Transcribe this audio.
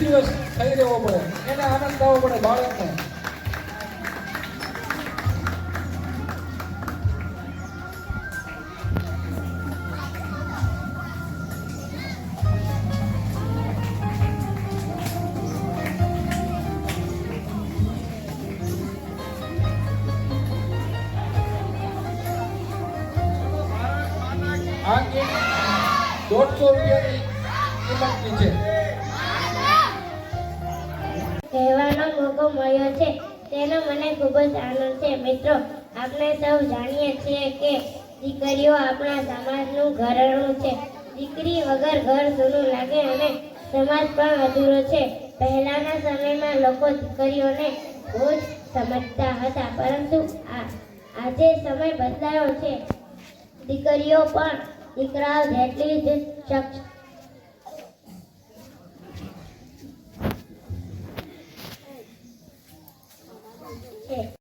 દિવસ થઈ રહેવો પડે એને આનંદ થવો પડે બાળકને. દોઢસો રૂપિયાની છે મોકો મળ્યો છે. તેનો મને ખૂબ જ આનંદ છે. મિત્રો, આપણે સૌ જાણીએ છીએ કે દીકરીઓ આપણા સમાજનું ઘરણું છે. દીકરી વગર ઘર જૂનું લાગે અને સમાજ પણ અધૂરો છે. પહેલાના સમયમાં લોકો દીકરીઓને બોજ સમજતા હતા, પરંતુ આ, આજે સમય બદલાયો છે. દીકરીઓ પણ દીકરાઓ જેટલી જ સક્ષ છે